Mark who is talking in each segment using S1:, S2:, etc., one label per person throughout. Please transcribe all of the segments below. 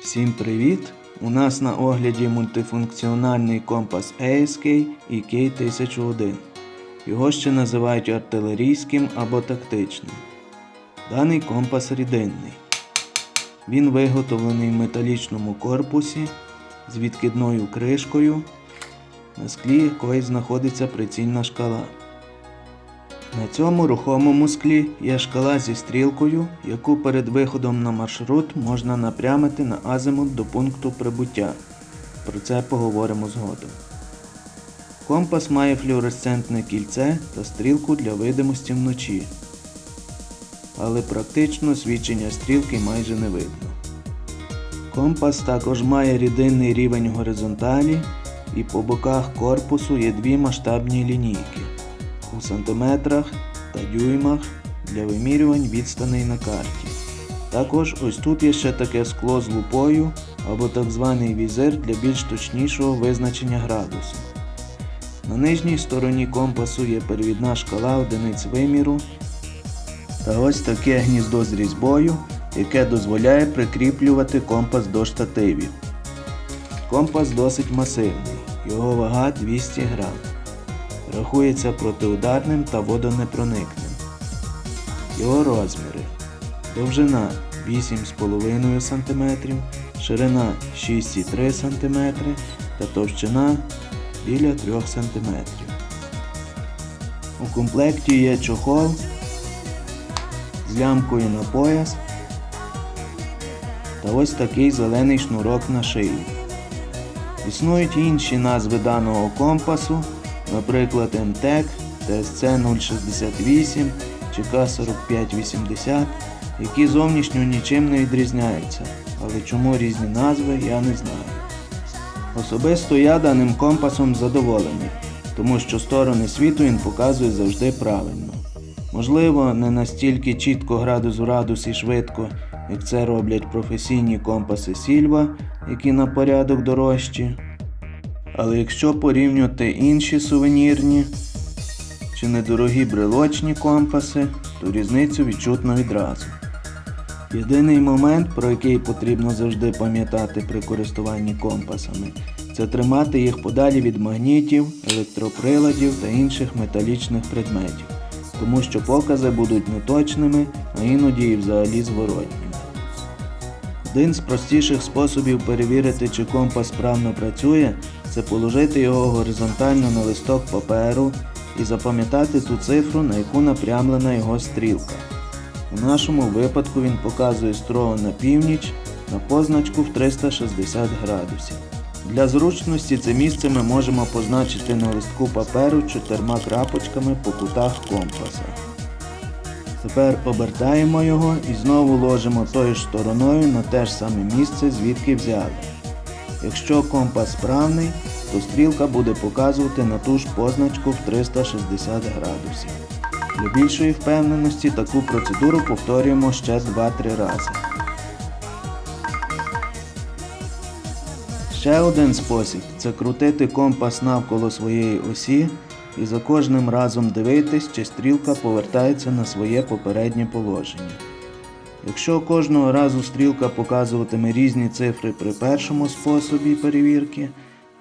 S1: Всім привіт! У нас на огляді мультифункціональний компас ASK EK1001. Його ще називають артилерійським або тактичним. Даний компас рідинний. Він виготовлений в металічному корпусі з відкидною кришкою, на склі якої знаходиться прицільна шкала. На цьому рухомому склі є шкала зі стрілкою, яку перед виходом на маршрут можна напрямити на азимут до пункту прибуття. Про це поговоримо згодом. Компас має флюоресцентне кільце та стрілку для видимості вночі. Але практично свідчення стрілки майже не видно. Компас також має рідинний рівень горизонталі і по боках корпусу є дві масштабні лінійки у сантиметрах та дюймах для вимірювань відстаней на карті. Також ось тут є ще таке скло з лупою або так званий візир для більш точнішого визначення градусу. На нижній стороні компасу є перевідна шкала одиниць виміру та ось таке гніздо з різьбою, яке дозволяє прикріплювати компас до штативів. Компас досить масивний, його вага 200 грам. Рахується протиударним та водонепроникним. Його розміри. Довжина 8,5 см, ширина 6,3 см та товщина біля 3 см. У комплекті є чохол з лямкою на пояс та ось такий зелений шнурок на шиї. Існують інші назви даного компасу, наприклад МТЕК, TSC 068 чи К4580, які зовнішньо нічим не відрізняються, але чому різні назви я не знаю. Особисто я даним компасом задоволений, тому що сторони світу він показує завжди правильно. Можливо, не настільки чітко градус в градус і швидко, як це роблять професійні компаси Сільва, які на порядок дорожчі. Але якщо порівнювати інші сувенірні чи недорогі брелочні компаси, то різницю відчутно відразу. Єдиний момент, про який потрібно завжди пам'ятати при користуванні компасами, це тримати їх подалі від магнітів, електроприладів та інших металічних предметів, тому що покази будуть неточними, а іноді і взагалі зворотніми. Один з простіших способів перевірити, чи компас справно працює, це положити його горизонтально на листок паперу і запам'ятати ту цифру, на яку напрямлена його стрілка. У нашому випадку він показує строго на північ на позначку в 360 градусів. Для зручності це місце ми можемо позначити на листку паперу чотирма крапочками по кутах компаса. Тепер обертаємо його і знову ложимо тою ж стороною на те ж саме місце, звідки взяли. Якщо компас справний, то стрілка буде показувати на ту ж позначку в 360 градусів. Для більшої впевненості таку процедуру повторюємо ще 2-3 рази. Ще один спосіб це крутити компас навколо своєї осі і за кожним разом дивитись, чи стрілка повертається на своє попереднє положення. Якщо кожного разу стрілка показуватиме різні цифри при першому способі перевірки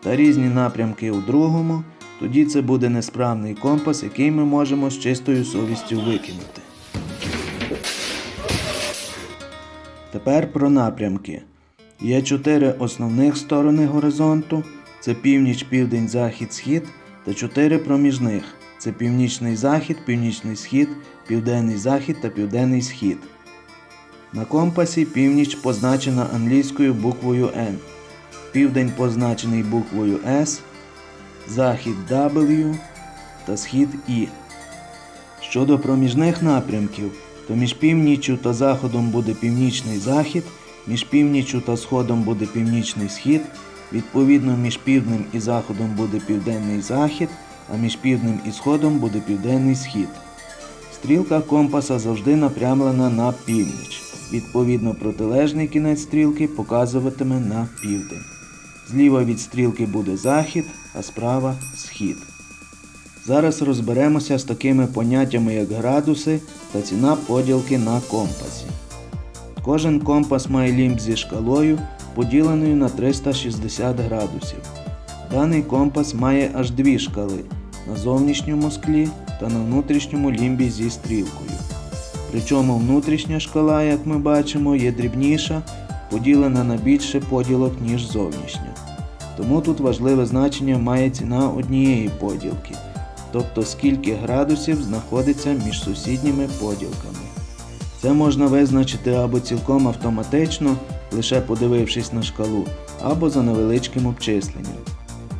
S1: та різні напрямки у другому, тоді це буде несправний компас, який ми можемо з чистою совістю викинути. Тепер про напрямки. Є чотири основних сторони горизонту: це північ, південь, захід, схід та чотири проміжних це північний захід, північний схід, південний захід та південний схід. На компасі північ позначена англійською буквою N, південь позначений буквою S, захід W та схід І. Щодо проміжних напрямків, то між північчю та заходом буде північний захід, між північчю та сходом буде північний схід, відповідно між півднем і заходом буде південний захід, а між півднем і сходом буде південний схід. Стрілка компаса завжди напрямлена на північ. Відповідно, протилежний кінець стрілки показуватиме на південь. Зліва від стрілки буде захід, а справа схід. Зараз розберемося з такими поняттями, як градуси та ціна поділки на компасі. Кожен компас має лімб зі шкалою, поділеною на 360 градусів. Даний компас має аж дві шкали на зовнішньому склі та на внутрішньому лімбі зі стрілкою. Причому внутрішня шкала, як ми бачимо, є дрібніша, поділена на більше поділок, ніж зовнішня. Тому тут важливе значення має ціна однієї поділки, тобто скільки градусів знаходиться між сусідніми поділками. Це можна визначити або цілком автоматично, лише подивившись на шкалу, або за невеличким обчисленням.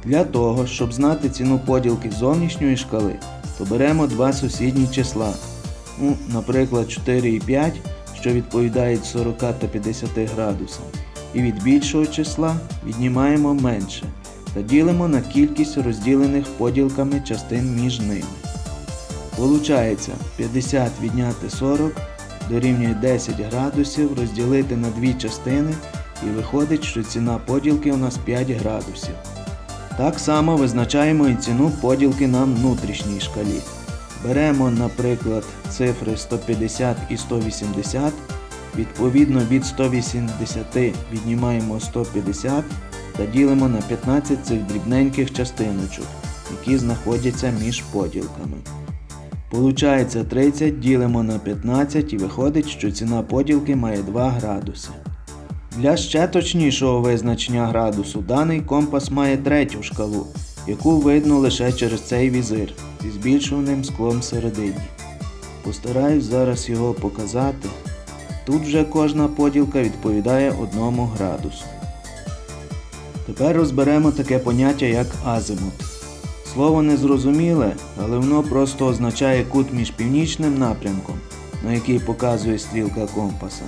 S1: Для того, щоб знати ціну поділки зовнішньої шкали, то беремо два сусідні числа. Ну, наприклад, 4 і 5, що відповідають 40 та 50 градусам. І від більшого числа віднімаємо менше та ділимо на кількість розділених поділками частин між ними. Получається 50 відняти 40 дорівнює 10 градусів розділити на дві частини і виходить, що ціна поділки у нас 5 градусів. Так само визначаємо і ціну поділки на внутрішній шкалі. Беремо, наприклад, цифри 150 і 180. Відповідно від 180 віднімаємо 150 та ділимо на 15 цих дрібненьких частиночок, які знаходяться між поділками. Получається 30 ділимо на 15 і виходить, що ціна поділки має 2 градуси. Для ще точнішого визначення градусу даний компас має третю шкалу, яку видно лише через цей візир зі збільшуваним склом всередині. Постараюсь зараз його показати. Тут вже кожна поділка відповідає 1 градусу. Тепер розберемо таке поняття як азимут. Слово незрозуміле, але воно просто означає кут між північним напрямком, на який показує стрілка компаса,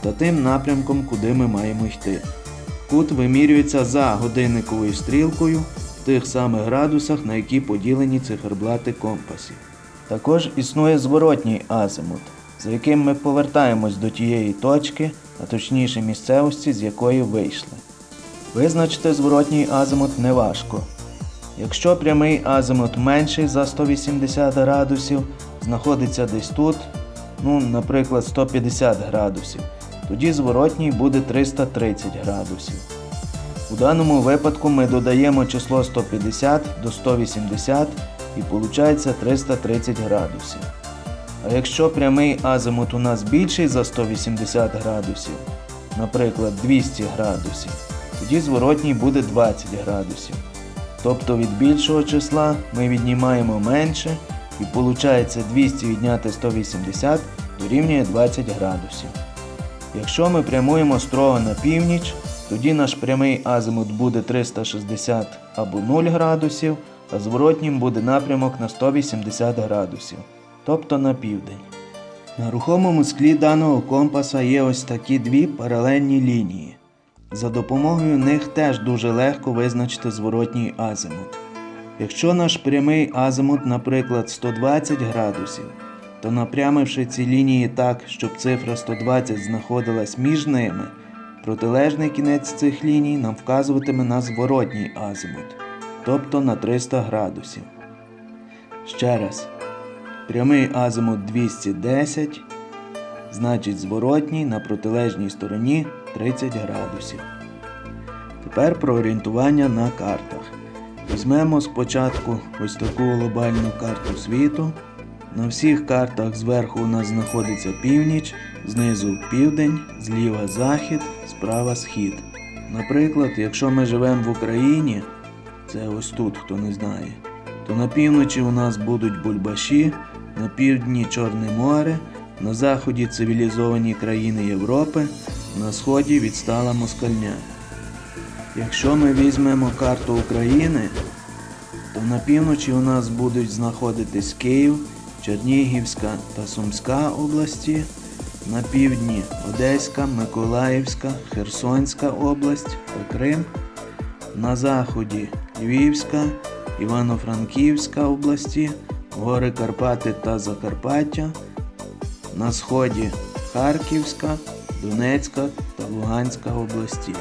S1: та тим напрямком, куди ми маємо йти. Кут вимірюється за годинниковою стрілкою тих самих градусах, на які поділені циферблати компасів. Також існує зворотній азимут, за яким ми повертаємось до тієї точки, а точніше місцевості, з якої вийшли. Визначити зворотній азимут неважко. Якщо прямий азимут менший за 180 градусів, знаходиться десь тут, ну, наприклад, 150 градусів, тоді зворотній буде 330 градусів. У даному випадку ми додаємо число 150 до 180 і виходить 330 градусів. А якщо прямий азимут у нас більший за 180 градусів, наприклад 200 градусів, тоді зворотній буде 20 градусів. Тобто від більшого числа ми віднімаємо менше і виходить 200 відняти 180 дорівнює 20 градусів. Якщо ми прямуємо строго на північ, тоді наш прямий азимут буде 360 або 0 градусів, а зворотнім буде напрямок на 180 градусів, тобто на південь. На рухомому склі даного компаса є ось такі дві паралельні лінії. За допомогою них теж дуже легко визначити зворотній азимут. Якщо наш прямий азимут, наприклад, 120 градусів, то напрямивши ці лінії так, щоб цифра 120 знаходилась між ними, протилежний кінець цих ліній нам вказуватиме на зворотній азимут, тобто на 300 градусів. Ще раз, прямий азимут 210, значить зворотній на протилежній стороні 30 градусів. Тепер про орієнтування на картах. Візьмемо спочатку ось таку глобальну карту світу. На всіх картах зверху у нас знаходиться північ, знизу південь, зліва захід, справа схід. Наприклад, якщо ми живемо в Україні, це ось тут, хто не знає, то на півночі у нас будуть бульбаші, на півдні Чорне море, на заході цивілізовані країни Європи, на сході відстала москальня. Якщо ми візьмемо карту України, то на півночі у нас будуть знаходитись Київ, Чернігівська та Сумська області, на півдні Одеська, Миколаївська, Херсонська область та Крим, на заході Львівська, Івано-Франківська області, гори Карпати та Закарпаття, на сході Харківська, Донецька та Луганська області.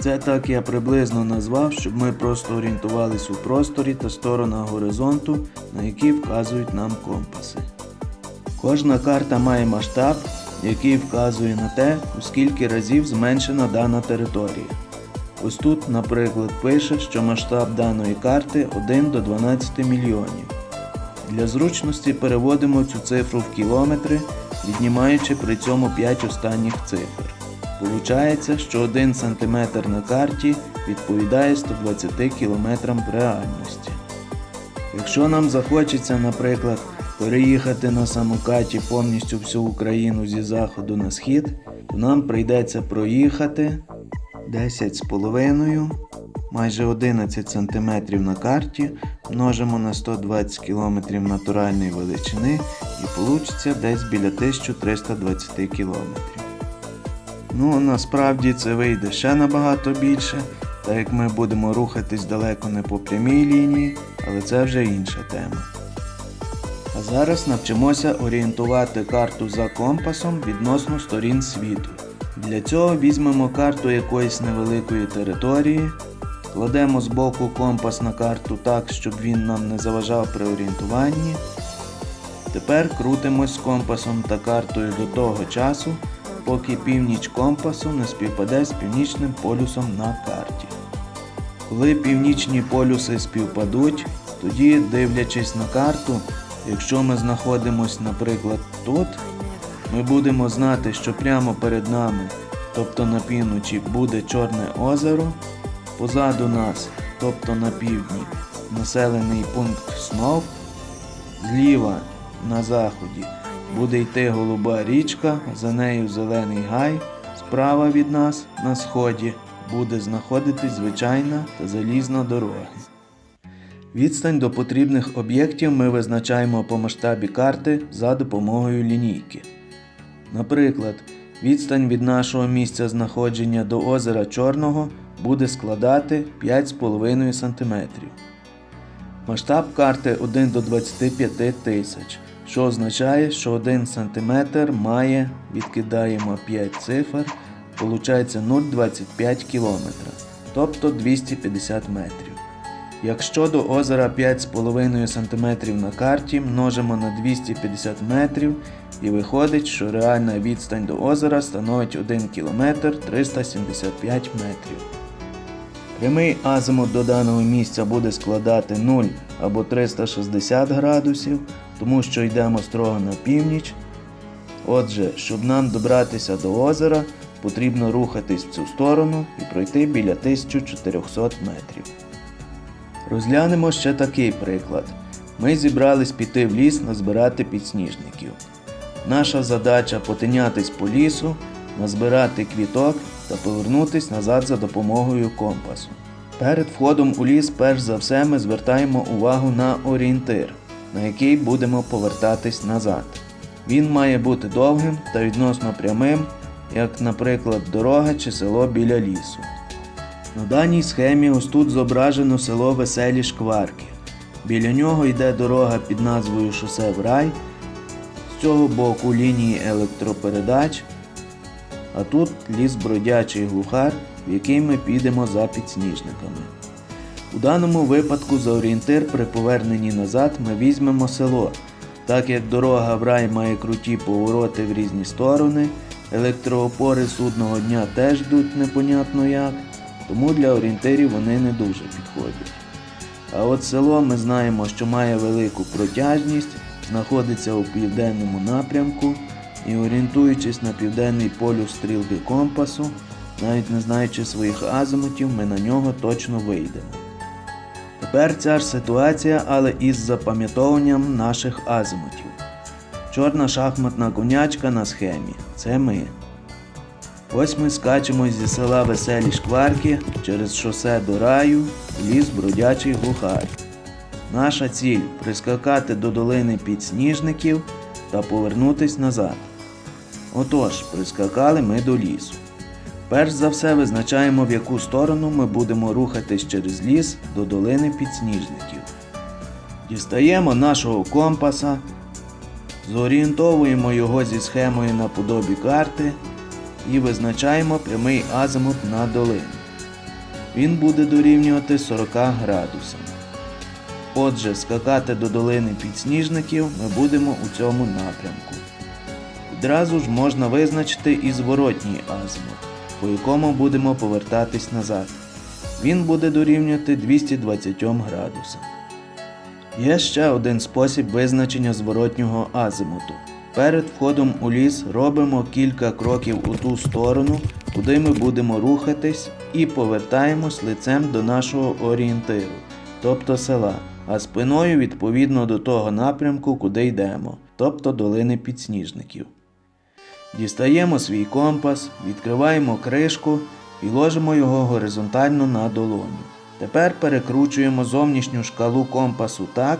S1: Це так я приблизно назвав, щоб ми просто орієнтувались у просторі та сторонах горизонту, на які вказують нам компаси. Кожна карта має масштаб, який вказує на те, у скільки разів зменшена дана територія. Ось тут, наприклад, пише, що масштаб даної карти 1 до 12 мільйонів. Для зручності переводимо цю цифру в кілометри, віднімаючи при цьому 5 останніх цифр. Получається, що 1 см на карті відповідає 120 км в реальності. Якщо нам захочеться, наприклад, переїхати на самокаті повністю всю Україну зі заходу на схід, нам прийдеться проїхати 10,5, майже 11 см на карті, множимо на 120 км натуральної величини і получиться десь біля 1320 км. Ну, насправді це вийде ще набагато більше, так як ми будемо рухатись далеко не по прямій лінії, але це вже інша тема. А зараз навчимося орієнтувати карту за компасом відносно сторін світу. Для цього візьмемо карту якоїсь невеликої території, кладемо з боку компас на карту так, щоб він нам не заважав при орієнтуванні. Тепер крутимось компасом та картою до того часу, поки північ компасу не співпаде з північним полюсом на карті. Коли північні полюси співпадуть, тоді, дивлячись на карту, якщо ми знаходимось, наприклад, тут, ми будемо знати, що прямо перед нами, тобто на півночі, буде Чорне озеро, позаду нас, тобто на півдні, населений пункт Снов, зліва на заході буде йти голуба річка, за нею зелений гай, справа від нас на сході буде знаходитись звичайна та залізна дорога. Відстань до потрібних об'єктів ми визначаємо по масштабі карти за допомогою лінійки. Наприклад, відстань від нашого місця знаходження до озера Чорного буде складати 5,5 см. Масштаб карти 1 до 25 тисяч, що означає, що 1 см має, відкидаємо 5 цифр, получається 0,25 км, тобто 250 метрів. Якщо до озера 5,5 см на карті множимо на 250 метрів і виходить, що реальна відстань до озера становить 1 км 375 метрів. Прямий азимут до даного місця буде складати 0 або 360 градусів, тому що йдемо строго на північ. Отже, щоб нам добратися до озера, потрібно рухатись в цю сторону і пройти біля 1400 метрів. Розглянемо ще такий приклад. Ми зібрались піти в ліс назбирати підсніжників. Наша задача потинятись по лісу, назбирати квіток та повернутись назад за допомогою компасу. Перед входом у ліс, перш за все, ми звертаємо увагу на орієнтир, на який будемо повертатись назад. Він має бути довгим та відносно прямим, як, наприклад, дорога чи село біля лісу. На даній схемі ось тут зображено село Веселі Шкварки. Біля нього йде дорога під назвою Шосе в рай. З цього боку лінії електропередач, а тут ліс бродячий глухар, в який ми підемо за підсніжниками. У даному випадку за орієнтир при поверненні назад ми візьмемо село, так як дорога в рай має круті повороти в різні сторони, електроопори судного дня теж йдуть непонятно як, тому для орієнтирів вони не дуже підходять. А от село ми знаємо, що має велику протяжність, знаходиться у південному напрямку і орієнтуючись на південний полюс стрілки компасу, навіть не знаючи своїх азимутів, ми на нього точно вийдемо. Тепер ця ж ситуація, але із запам'ятовуванням наших азимутів. Чорна шахматна конячка на схемі це ми. Ось ми скачемо зі села Веселі Шкварки через шосе до раю, ліс бродячий глухар. Наша ціль прискакати до долини підсніжників та повернутись назад. Отож, прискакали ми до лісу. Перш за все визначаємо, в яку сторону ми будемо рухатись через ліс до долини підсніжників. Дістаємо нашого компаса, зорієнтовуємо його зі схемою наподобі карти і визначаємо прямий азимут на долину. він буде дорівнювати 40 градусам. Отже, скакати до долини підсніжників ми будемо у цьому напрямку. Відразу ж можна визначити і зворотній азимут, по якому будемо повертатись назад. Він буде дорівнювати 220 градусам. Є ще один спосіб визначення зворотнього азимуту. Перед входом у ліс робимо кілька кроків у ту сторону, куди ми будемо рухатись, і повертаємось лицем до нашого орієнтиру, тобто села, а спиною відповідно до того напрямку, куди йдемо, тобто долини підсніжників. Дістаємо свій компас, відкриваємо кришку і ложимо його горизонтально на долоню. Тепер перекручуємо зовнішню шкалу компасу так,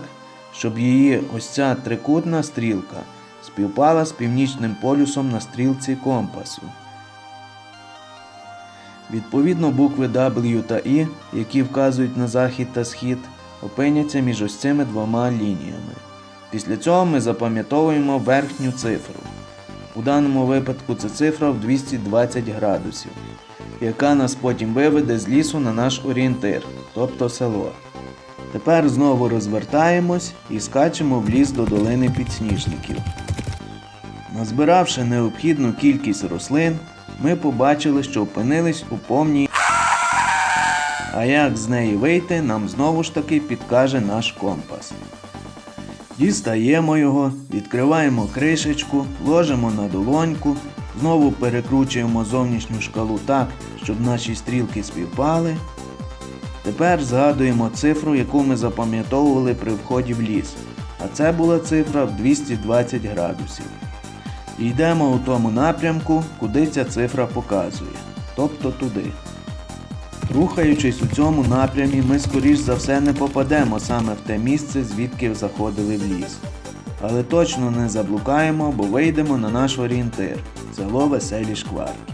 S1: щоб її ось ця трикутна стрілка співпала з північним полюсом на стрілці компасу. Відповідно, букви W та I, які вказують на захід та схід, опиняться між ось цими двома лініями. Після цього ми запам'ятовуємо верхню цифру. У даному випадку це цифра в 220 градусів, яка нас потім виведе з лісу на наш орієнтир, тобто село. Тепер знову розвертаємось і скачемо в ліс до долини підсніжників. Назбиравши необхідну кількість рослин, ми побачили, що опинились у повній. А як з неї вийти, нам знову ж таки підкаже наш компас. Дістаємо його, відкриваємо кришечку, ложимо на долоньку, знову перекручуємо зовнішню шкалу так, щоб наші стрілки співпали. Тепер згадуємо цифру, яку ми запам'ятовували при вході в ліс. А це була цифра в 220 градусів. Йдемо у тому напрямку, куди ця цифра показує, тобто туди. Рухаючись у цьому напрямі, ми скоріш за все не попадемо саме в те місце, звідки заходили в ліс. Але точно не заблукаємо, бо вийдемо на наш орієнтир село Веселі Шкварки.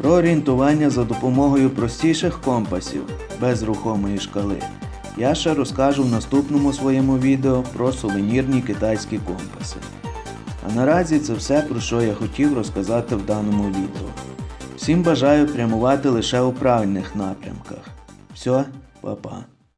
S1: Про орієнтування за допомогою простіших компасів без рухомої шкали я ще розкажу в наступному своєму відео про сувенірні китайські компаси. Наразі це все, про що я хотів розказати в даному відео. Всім бажаю прямувати лише у правильних напрямках. Все, па-па.